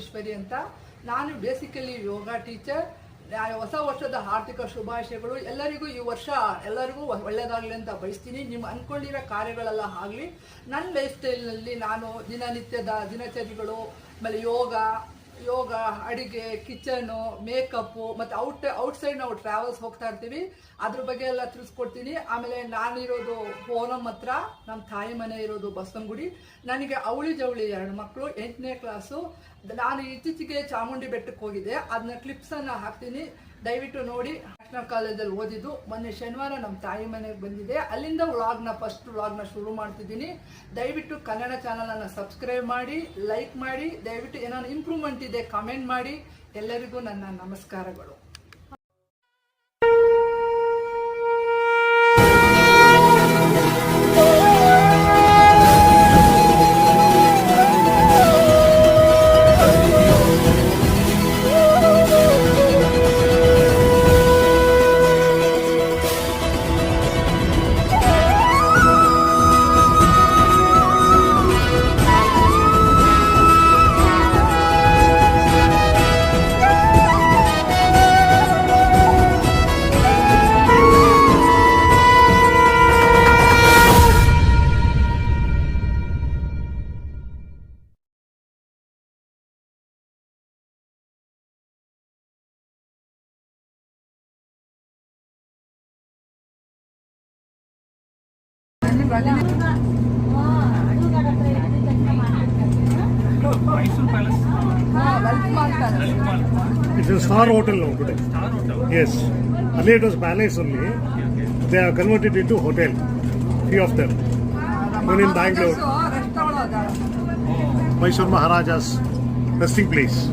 ಈಶ್ವರಿ ಅಂತ. ನಾನು ಬೇಸಿಕಲಿ ಯೋಗ ಟೀಚರ್ ಹೊಸ ವರ್ಷದ ಆರ್ಥಿಕ ಶುಭಾಶಯಗಳು. ಎಲ್ಲರಿಗೂ ಈ ವರ್ಷ ಎಲ್ಲರಿಗೂ ಒಳ್ಳೆಯದಾಗಲಿ ಅಂತ ಬಯಸ್ತೀನಿ. ನೀವು ಅನ್ಕೊಂಡಿರೋ ಕಾರ್ಯಗಳೆಲ್ಲ ಆಗಲಿ ನನ್ನ ಲೈಫ್ ಸ್ಟೈಲ್ನಲ್ಲಿ ನಾನು ದಿನನಿತ್ಯದ ದಿನಚರಿಗಳು, ಆಮೇಲೆ ಯೋಗ ಯೋಗ, ಅಡಿಗೆ, ಕಿಚನು, ಮೇಕಪ್ಪು, ಮತ್ತು ಔಟ್, ಔಟ್ಸೈಡ್ ನಾವು ಟ್ರಾವೆಲ್ಸ್ ಹೋಗ್ತಾ ಇರ್ತೀವಿ. ಅದ್ರ ಬಗ್ಗೆ ಎಲ್ಲ ತಿಳಿಸ್ಕೊಡ್ತೀನಿ. ಆಮೇಲೆ ನಾನಿರೋದು ಓನಮ್ ಹತ್ರ, ನಮ್ಮ ತಾಯಿ ಮನೆ ಇರೋದು ಬಸವನಗುಡಿ. ನನಗೆ ಅವಳಿ ಜವಳಿ ಎರಡು ಮಕ್ಕಳು, ಎಂಟನೇ ಕ್ಲಾಸು ನಾನು ಇತ್ತೀಚೆಗೆ ಚಾಮುಂಡಿ ಬೆಟ್ಟಕ್ಕೆ ಹೋಗಿದ್ದೆ. ಅದನ್ನ ಕ್ಲಿಪ್ಸನ್ನು ಹಾಕ್ತೀನಿ. ದಯವಿಟ್ಟು ನೋಡಿ ನ್ಯಾಷನಲ್ ಕಾಲೇಜಲ್ಲಿ ಓದಿದ್ದು. ಮೊನ್ನೆ ಶನಿವಾರ ನಮ್ಮ ತಾಯಿ ಮನೆಗೆ ಬಂದಿದೆ. ಅಲ್ಲಿಂದ ವ್ಲಾಗ್ನ ಫಸ್ಟ್ ವ್ಲಾಗ್ನ ಶುರು ಮಾಡ್ತಿದ್ದೀನಿ. ದಯವಿಟ್ಟು ಕನ್ನಡ ಚಾನಲನ್ನು ಸಬ್ಸ್ಕ್ರೈಬ್ ಮಾಡಿ ಲೈಕ್ ಮಾಡಿ. ದಯವಿಟ್ಟು ಏನಾದ್ರು ಇಂಪ್ರೂವ್ಮೆಂಟ್ ಇದೆ ಕಮೆಂಟ್ ಮಾಡಿ. ಎಲ್ಲರಿಗೂ ನನ್ನ ನಮಸ್ಕಾರಗಳು. It's a star hotel now today. Yes. Earlier it was palace only. They have converted it to hotel. Few of them. One in Bangalore. Mysore Maharaja's resting place.